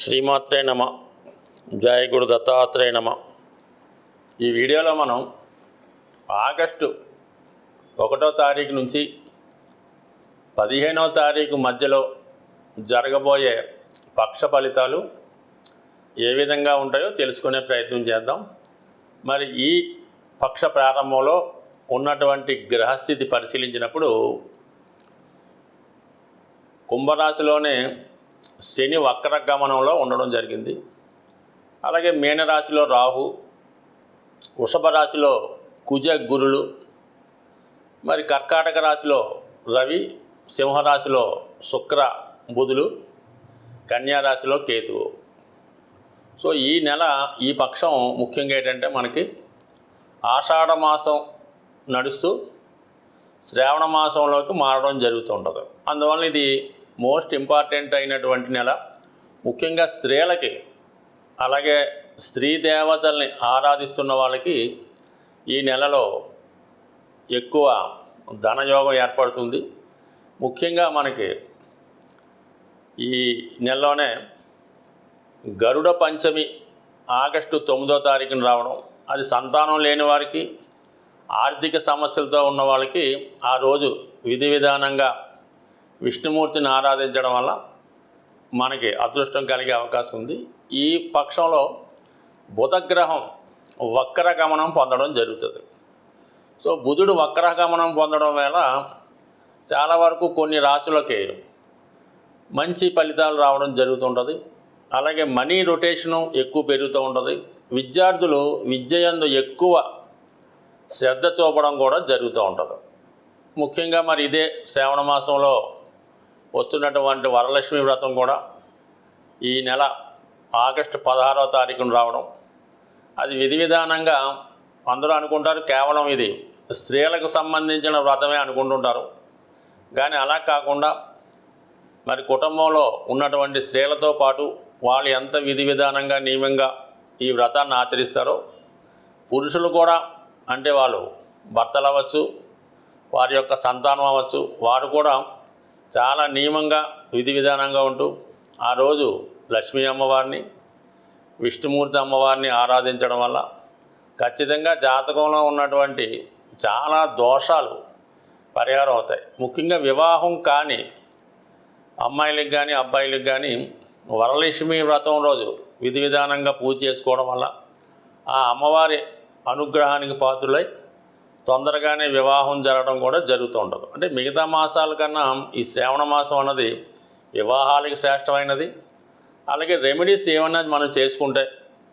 శ్రీమాత్రే నమ. జయ గురు దత్తాత్రేయ నమ. ఈ వీడియోలో మనం ఆగస్టు ఒకటో తారీఖు నుంచి పదిహేనవ తారీఖు మధ్యలో జరగబోయే పక్ష ఫలితాలు ఏ విధంగా ఉంటాయో తెలుసుకునే ప్రయత్నం చేద్దాం. మరి ఈ పక్ష ప్రారంభంలో ఉన్నటువంటి గ్రహస్థితి పరిశీలించినప్పుడు కుంభరాశిలోనే శని వక్ర గమనంలో ఉండడం జరిగింది. అలాగే మీనరాశిలో రాహు వృషభ రాశిలో కుజ గురులు మరి కర్కాటక రాశిలో రవి సింహరాశిలో శుక్ర బుధులు కన్యా రాశిలో కేతువు. సో ఈ నెల ఈ పక్షం ముఖ్యంగా ఏంటంటే మనకి ఆషాఢ మాసం నడుస్తూ శ్రావణ మాసంలోకి మారడం జరుగుతుంటుంది అందువల్ల ఇది మోస్ట్ ఇంపార్టెంట్ అయినటువంటి నెల ముఖ్యంగా స్త్రీలకి అలాగే స్త్రీ దేవతల్ని ఆరాధిస్తున్న వాళ్ళకి ఈ నెలలో ఎక్కువ ధనయోగం ఏర్పడుతుంది. ముఖ్యంగా మనకి ఈ నెలలోనే గరుడ పంచమి ఆగస్టు తొమ్మిదో తారీఖున రావడం అది సంతానం లేని వారికి ఆర్థిక సమస్యలతో ఉన్న వాళ్ళకి ఆ రోజు విధి విధానంగా విష్ణుమూర్తిని ఆరాధించడం వల్ల మనకి అదృష్టం కలిగే అవకాశం ఉంది. ఈ పక్షంలో బుధగ్రహం వక్రగమనం పొందడం జరుగుతుంది. సో బుధుడు వక్రగమనం పొందడం వల్ల చాలా వరకు కొన్ని రాశులకి మంచి ఫలితాలు రావడం జరుగుతుంటుంది. అలాగే మనీ రొటేషను ఎక్కువ పెరుగుతూ ఉంటుంది. విద్యార్థులు విద్యయందు ఎక్కువ శ్రద్ధ చూపడం కూడా జరుగుతూ ఉంటుంది. ముఖ్యంగా మరి ఇదే శ్రావణ మాసంలో వస్తున్నటువంటి వరలక్ష్మి వ్రతం కూడా ఈ నెల ఆగస్టు పదహారవ తారీఖున రావడం. అది విధి విధానంగా అందరూ అనుకుంటారు కేవలం ఇది స్త్రీలకు సంబంధించిన వ్రతమే అనుకుంటుంటారు. కానీ అలా కాకుండా మరి కుటుంబంలో ఉన్నటువంటి స్త్రీలతో పాటు వాళ్ళు ఎంత విధి విధానంగా నియమంగా ఈ వ్రతాన్ని ఆచరిస్తారో పురుషులు కూడా అంటే వాళ్ళు భర్తలు అవ్వచ్చు వారి యొక్క సంతానం అవ్వచ్చు వారు కూడా చాలా నియమంగా విధి విధానంగా ఉంటూ ఆ రోజు లక్ష్మీ అమ్మవారిని విష్ణుమూర్తి అమ్మవారిని ఆరాధించడం వల్ల ఖచ్చితంగా జాతకంలో ఉన్నటువంటి చాలా దోషాలు పరిహారం అవుతాయి. ముఖ్యంగా వివాహం కాని అమ్మాయిలకు కానీ అబ్బాయిలకు కానీ వరలక్ష్మి వ్రతం రోజు విధి విధానంగా పూజ చేసుకోవడం వల్ల ఆ అమ్మవారి అనుగ్రహానికి పాత్రులై తొందరగానే వివాహం జరగడం కూడా జరుగుతూ ఉంటుంది. అంటే మిగతా మాసాల కన్నా ఈ శ్రావణ మాసం అన్నది వివాహాలకి శ్రేష్టమైనది. అలాగే రెమెడీస్ ఏమన్నా మనం చేసుకుంటే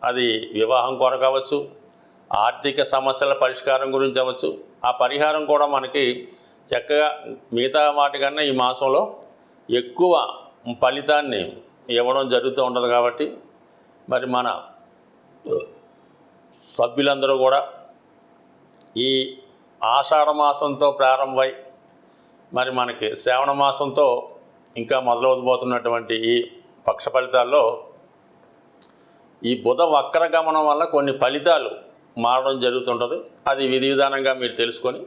అది వివాహం కొరకు అవ్వచ్చు ఆర్థిక సమస్యల పరిష్కారం గురించి అవ్వచ్చు. ఆ పరిహారం కూడా మనకి చక్కగా మిగతా వాటికన్నా ఈ మాసంలో ఎక్కువ ఫలితాన్ని ఇవ్వడం జరుగుతూ ఉంటుంది కాబట్టి మరి మన సభ్యులందరూ కూడా ఈ ఆషాఢ మాసంతో ప్రారంభమై మరి మనకి శ్రావణ మాసంతో ఇంకా మొదలవబోతున్నటువంటి ఈ పక్ష ఫలితాల్లో ఈ బుధ వక్ర గమనం వల్ల కొన్ని ఫలితాలు మారడం జరుగుతుంటుంది. అది విధి విధానంగా మీరు తెలుసుకొని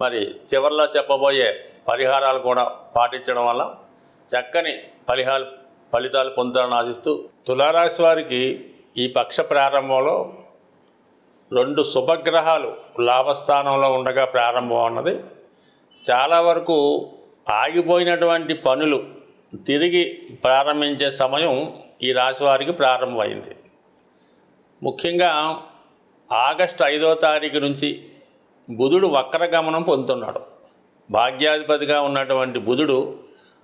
మరి చివరిలో చెప్పబోయే పరిహారాలు కూడా పాటించడం వల్ల చక్కని ఫలిహాలు ఫలితాలు పొందాలని ఆశిస్తూ తులారాశి వారికి ఈ పక్ష ప్రారంభంలో రెండు శుభగ్రహాలు లాభస్థానంలో ఉండగా ప్రారంభం అన్నది. చాలా వరకు ఆగిపోయినటువంటి పనులు తిరిగి ప్రారంభించే సమయం ఈ రాశి వారికి ప్రారంభమైంది. ముఖ్యంగా ఆగస్టు ఐదో తారీఖు నుంచి బుధుడు వక్రగమనం పొందుతున్నాడు. భాగ్యాధిపతిగా ఉన్నటువంటి బుధుడు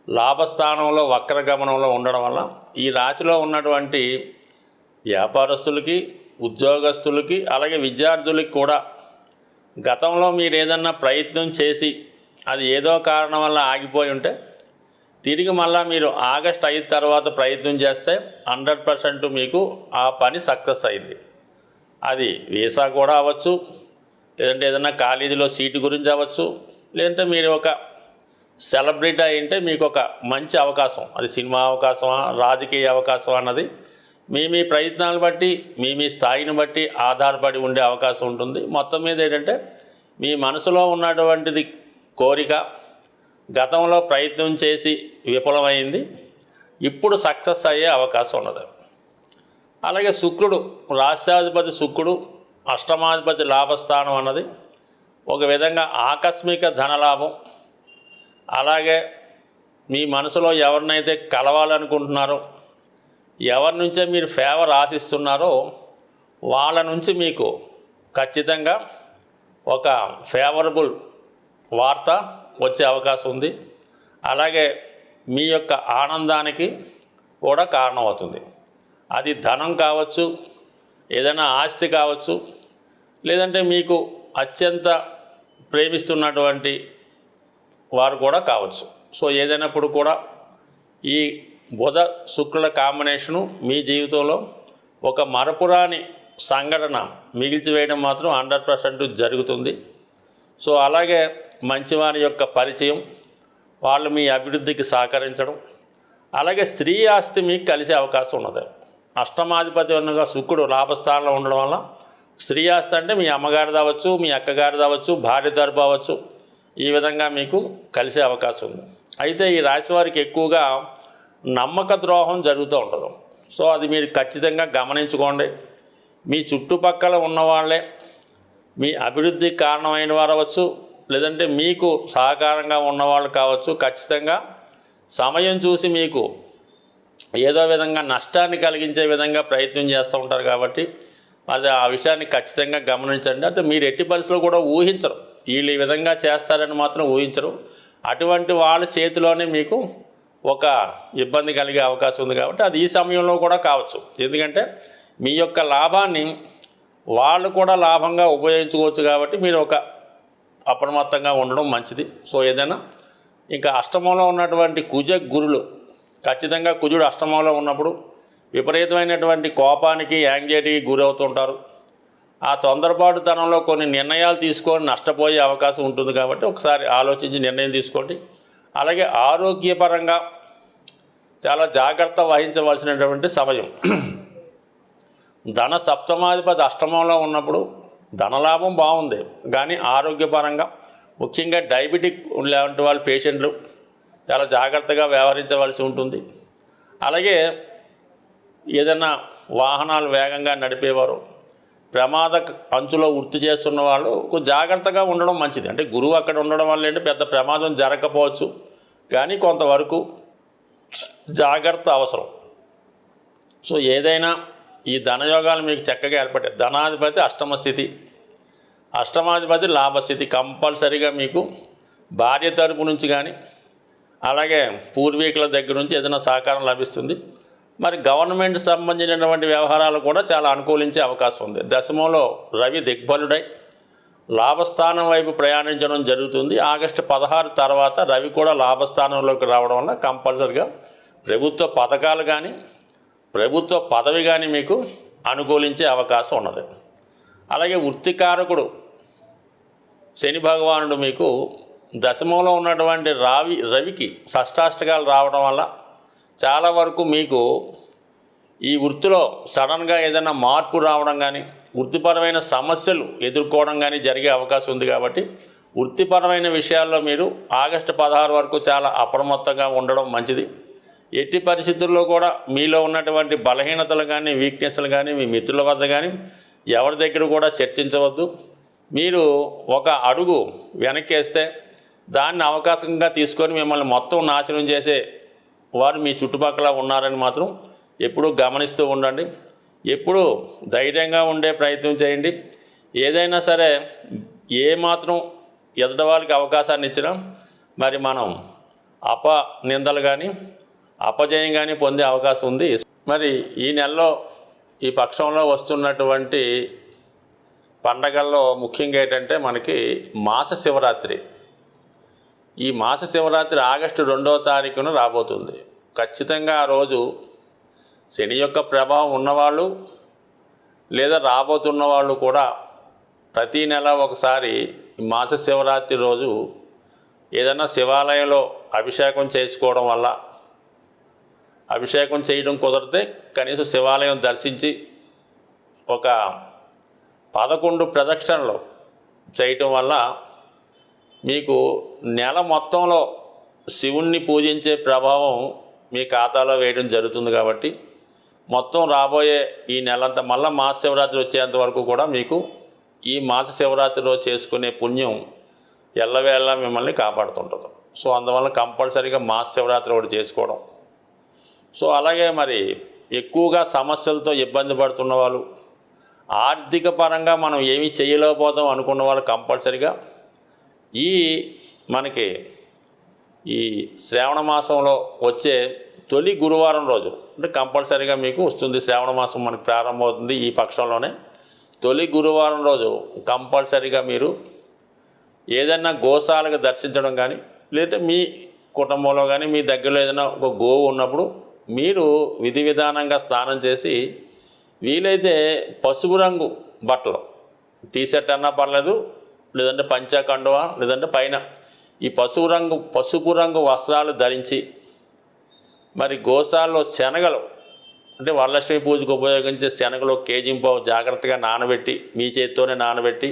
లాభస్థానంలో వక్రగమనంలో ఉండడం వల్ల ఈ రాశిలో ఉన్నటువంటి వ్యాపారస్తులకి ఉద్యోగస్తులకి అలాగే విద్యార్థులకి కూడా గతంలో మీరు ఏదన్నా ప్రయత్నం చేసి అది ఏదో కారణం వల్ల ఆగిపోయి ఉంటే తిరిగి మళ్ళీ మీరు ఆగస్ట్ అయిన తర్వాత ప్రయత్నం చేస్తే హండ్రెడ్ పర్సెంట్ మీకు ఆ పని సక్సెస్ అయింది. అది వీసా కూడా అవ్వచ్చు లేదంటే ఏదైనా కాలేజీలో సీటు గురించి అవ్వచ్చు లేదంటే మీరు ఒక సెలబ్రిటీ అయింటే మీకు ఒక మంచి అవకాశం. అది సినిమా అవకాశమా రాజకీయ అవకాశం అన్నది మీ మీ ప్రయత్నాలు బట్టి మీ మీ స్థాయిని బట్టి ఆధారపడి ఉండే అవకాశం ఉంటుంది. మొత్తం మీద ఏంటంటే మీ మనసులో ఉన్నటువంటిది కోరిక గతంలో ప్రయత్నం చేసి విఫలమైంది. ఇప్పుడు సక్సెస్ అయ్యే అవకాశం ఉన్నది. అలాగే శుక్రుడు రాష్ట్రాధిపతి శుక్రుడు అష్టమాధిపతి లాభస్థానం అన్నది ఒక విధంగా ఆకస్మిక ధనలాభం. అలాగే మీ మనసులో ఎవరినైతే కలవాలనుకుంటున్నారో ఎవరి నుంచే మీరు ఫేవర్ ఆశిస్తున్నారో వాళ్ళ నుంచి మీకు ఖచ్చితంగా ఒక ఫేవరబుల్ వార్త వచ్చే అవకాశం ఉంది. అలాగే మీ యొక్క ఆనందానికి కూడా కారణమవుతుంది. అది ధనం కావచ్చు ఏదైనా ఆస్తి కావచ్చు లేదంటే మీకు అత్యంత ప్రేమిస్తున్నటువంటి వారు కూడా కావచ్చు. సో ఏదైనప్పుడు కూడా ఈ బుధ శుక్రుల కాంబినేషను మీ జీవితంలో ఒక మరపురాని సంఘటన మిగిల్చివేయడం మాత్రం హండ్రెడ్ పర్సెంట్ జరుగుతుంది. సో అలాగే మంచివారి యొక్క పరిచయం వాళ్ళు మీ అభివృద్ధికి సహకరించడం అలాగే స్త్రీ ఆస్తి మీకు కలిసే అవకాశం ఉన్నది. అష్టమాధిపతి ఉన్నగా శుక్రుడు లాభస్థానంలో ఉండడం వల్ల స్త్రీ ఆస్తి అంటే మీ అమ్మగారి దావచ్చు మీ అక్కగారు కావచ్చు భార్య తరపు అవ్వచ్చు ఈ విధంగా మీకు కలిసే అవకాశం ఉంది. అయితే ఈ రాశి వారికి ఎక్కువగా నమ్మక ద్రోహం జరుగుతూ ఉంటుంది. సో అది మీరు ఖచ్చితంగా గమనించుకోండి. మీ చుట్టుపక్కల ఉన్నవాళ్ళే మీ అభివృద్ధి కారణమైన వారు అవ్వచ్చు లేదంటే మీకు సహకారంగా ఉన్నవాళ్ళు కావచ్చు ఖచ్చితంగా సమయం చూసి మీకు ఏదో విధంగా నష్టాన్ని కలిగించే విధంగా ప్రయత్నం చేస్తూ ఉంటారు కాబట్టి అది ఆ విషయాన్ని ఖచ్చితంగా గమనించండి. అంటే మీరు ఎట్టి పరిస్థితులు కూడా ఊహించరు. వీళ్ళు ఈ విధంగా చేస్తారని మాత్రం ఊహించరు. అటువంటి వాళ్ళ చేతిలోనే మీకు ఒక ఇబ్బంది కలిగే అవకాశం ఉంది కాబట్టి అది ఈ సమయంలో కూడా కావచ్చు. ఎందుకంటే మీ యొక్క లాభాన్ని వాళ్ళు కూడా లాభంగా ఉపయోగించుకోవచ్చు కాబట్టి మీరు ఒక అప్రమత్తంగా ఉండడం మంచిది. సో ఏదైనా ఇంకా అష్టమంలో ఉన్నటువంటి కుజ గురులు ఖచ్చితంగా కుజుడు అష్టమంలో ఉన్నప్పుడు విపరీతమైనటువంటి కోపానికి యాంగ్జైటీకి గురవుతుంటారు. ఆ తొందరపాటుతనంలో కొన్ని నిర్ణయాలు తీసుకొని నష్టపోయే అవకాశం ఉంటుంది కాబట్టి ఒకసారి ఆలోచించి నిర్ణయం తీసుకోండి. అలాగే ఆరోగ్యపరంగా చాలా జాగ్రత్త వహించవలసినటువంటి సమయం. ధన సప్తమాధిపతి అష్టమంలో ఉన్నప్పుడు ధనలాభం బాగుంది కానీ ఆరోగ్యపరంగా ముఖ్యంగా డయాబెటిక్ లాంటి వాళ్ళ పేషెంట్లు చాలా జాగ్రత్తగా వ్యవహరించవలసి ఉంటుంది. అలాగే ఏదైనా వాహనాలు వేగంగా నడిపేవారు ప్రమాద అంచులో వృత్తి చేస్తున్న వాళ్ళు కొంచెం జాగ్రత్తగా ఉండడం మంచిది. అంటే గురువు అక్కడ ఉండడం వల్ల ఏంటి? పెద్ద ప్రమాదం జరగకపోవచ్చు. కానీ కొంతవరకు జాగ్రత్త అవసరం. సో ఏదైనా ఈ ధనయోగాలు మీకు చక్కగా ఏర్పడే ధనాధిపతి అష్టమ స్థితి. అష్టమాధిపతి లాభస్థితి. కంపల్సరీగా మీకు భార్య తరపు నుంచి కానీ అలాగే పూర్వీకుల దగ్గర నుంచి ఏదైనా సహకారం లభిస్తుంది. మరి గవర్నమెంట్ సంబంధించినటువంటి వ్యవహారాలు కూడా చాలా అనుకూలించే అవకాశం ఉంది. దశమంలో రవి దిగ్బలుడై లాభస్థానం వైపు ప్రయాణించడం జరుగుతుంది. ఆగస్టు పదహారు తర్వాత రవి కూడా లాభస్థానంలోకి రావడం వల్ల కంపల్సరిగా ప్రభుత్వ పథకాలు కానీ ప్రభుత్వ పదవి కానీ మీకు అనుకూలించే అవకాశం ఉన్నది. అలాగే వృత్తికారకుడు శని భగవానుడు మీకు దశమంలో ఉన్నటువంటి రావి రవికి షష్టాష్టకాలు రావడం వల్ల చాలా వరకు మీకు ఈ వృత్తిలో సడన్గా ఏదైనా మార్పు రావడం కానీ వృత్తిపరమైన సమస్యలు ఎదుర్కోవడం కానీ జరిగే అవకాశం ఉంది కాబట్టి వృత్తిపరమైన విషయాల్లో మీరు ఆగస్టు పదహారు వరకు చాలా అప్రమత్తంగా ఉండడం మంచిది. ఎట్టి పరిస్థితుల్లో కూడా మీలో ఉన్నటువంటి బలహీనతలు కానీ వీక్నెస్లు కానీ మీ మిత్రుల వద్ద కానీ ఎవరి దగ్గర కూడా చర్చించవద్దు. మీరు ఒక అడుగు వెనక్కేస్తే దాన్ని అవకాశంగా తీసుకొని మిమ్మల్ని మొత్తం నాశనం చేసే వారు మీ చుట్టుపక్కల ఉన్నారని మాత్రం ఎప్పుడూ గమనిస్తూ ఉండండి. ఎప్పుడూ ధైర్యంగా ఉండే ప్రయత్నం చేయండి. ఏదైనా సరే ఏ మాత్రం ఎదుటి వాళ్ళకి అవకాశాన్ని ఇచ్చినా మరి మనం అప నిందలు కానీ అపజయం కానీ పొందే అవకాశం ఉంది. మరి ఈ నెలలో ఈ పక్షంలో వస్తున్నటువంటి పండగల్లో ముఖ్యంగా ఏంటంటే మనకి మాస శివరాత్రి. ఈ మాస శివరాత్రి ఆగస్టు రెండవ తారీఖున రాబోతుంది. ఖచ్చితంగా ఆ రోజు శని యొక్క ప్రభావం ఉన్నవాళ్ళు లేదా రాబోతున్న వాళ్ళు కూడా ప్రతీ నెల ఒకసారి మాస శివరాత్రి రోజు ఏదైనా శివాలయంలో అభిషేకం చేసుకోవడం వల్ల అభిషేకం చేయడం కుదిరితే కనీసం శివాలయం దర్శించి ఒక పదకొండు ప్రదక్షిణలు చేయటం వల్ల మీకు నెల మొత్తంలో శివుణ్ణి పూజించే ప్రభావం మీ ఖాతాలో వేయడం జరుగుతుంది కాబట్టి మొత్తం రాబోయే ఈ నెలంతా మళ్ళీ మాస శివరాత్రి వచ్చేంత వరకు కూడా మీకు ఈ మాస శివరాత్రిలో చేసుకునే పుణ్యం ఎల్లవేళ మిమ్మల్ని కాపాడుతుంటుంది. సో అందువల్ల కంపల్సరీగా మాస శివరాత్రి ఒకటి చేసుకోవడం. సో అలాగే మరి ఎక్కువగా సమస్యలతో ఇబ్బంది పడుతున్న వాళ్ళు ఆర్థిక పరంగా మనం ఏమీ చేయలేకపోతాం అనుకున్న వాళ్ళు కంపల్సరీగా ఈ మనకి ఈ శ్రావణ మాసంలో వచ్చే తొలి గురువారం రోజు అంటే కంపల్సరీగా మీకు వస్తుంది శ్రావణ మాసం మనకి ప్రారంభమవుతుంది ఈ పక్షంలోనే. తొలి గురువారం రోజు కంపల్సరీగా మీరు ఏదైనా గోశాలకు దర్శించడం కానీ లేదంటే మీ కుటుంబంలో కానీ మీ దగ్గరలో ఏదైనా ఒక గోవు ఉన్నప్పుడు మీరు విధి విధానంగా స్నానం చేసి వీలైతే పసుపు రంగు బట్టలు టీ షర్ట్ అన్నా పర్లేదు లేదంటే పంచా లేదంటే పైన. ఈ పసుపు రంగు పసుపు రంగు వస్త్రాలు ధరించి మరి గోశాలలో శనగలు అంటే వరలక్ష్మి పూజకు ఉపయోగించే శనగలు కేజింపావు జాగ్రత్తగా నానబెట్టి మీ చేతితోనే నానబెట్టి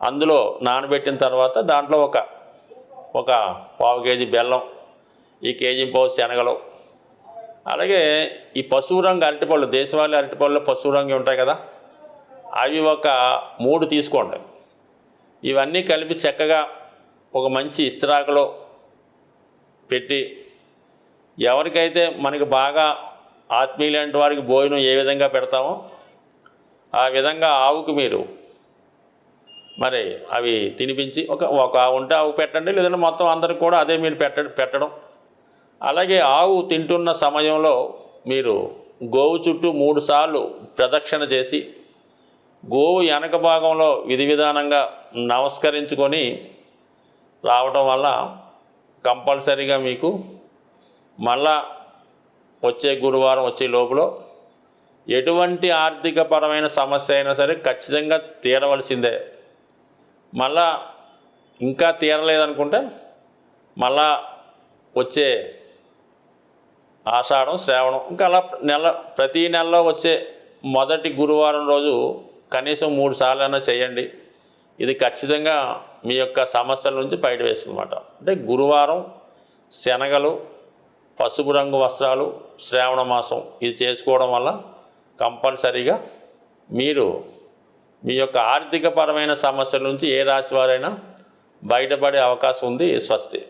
అందులో నానబెట్టిన తర్వాత దాంట్లో ఒక ఒక పావు కేజీ బెల్లం ఈ కేజింపావు పావు శనగలు. అలాగే ఈ పశువు రంగు అరటిపళ్ళు దేశవాళీ అరటిపళ్ళు పశువు రంగు ఉంటాయి కదా అవి ఒక మూడు తీసుకోండి. ఇవన్నీ కలిపి చక్కగా ఒక మంచి ఇస్త్రాకులో పెట్టి ఎవరికైతే మనకి బాగా ఆత్మీయులంటి వారికి భోజనం ఏ విధంగా పెడతామో ఆ విధంగా ఆవుకు మీరు మరి అవి తినిపించి ఒక ఒక ఆవు ఉంటే ఆవు పెట్టండి లేదంటే మొత్తం అందరికి కూడా అదే మీరు పెట్ట పెట్టడం. అలాగే ఆవు తింటున్న సమయంలో మీరు గోవు చుట్టూ మూడు సార్లు ప్రదక్షిణ చేసి గోవు వెనక భాగంలో విధి విధానంగా నమస్కరించుకొని రావడం వల్ల కంపల్సరీగా మీకు మళ్ళా వచ్చే గురువారం వచ్చే లోపల ఎటువంటి ఆర్థికపరమైన సమస్య అయినా సరే ఖచ్చితంగా తీరవలసిందే. మళ్ళా ఇంకా తీరలేదనుకుంటే మళ్ళా వచ్చే ఆషాఢం శ్రావణం ఇంకా అలా నెల ప్రతి నెలలో వచ్చే మొదటి గురువారం రోజు కనీసం మూడు సార్లు అయినా చేయండి. ఇది ఖచ్చితంగా మీ యొక్క సమస్యల నుంచి బయట వేస్తుందన్నమాట. అంటే గురువారం శనగలు పసుపు రంగు వస్త్రాలు శ్రావణ మాసం ఇది చేసుకోవడం వల్ల కంపల్సరీగా మీరు మీ యొక్క ఆర్థికపరమైన సమస్యల నుంచి ఏ రాశి వారైనా బయటపడే అవకాశం ఉంది స్వస్తి.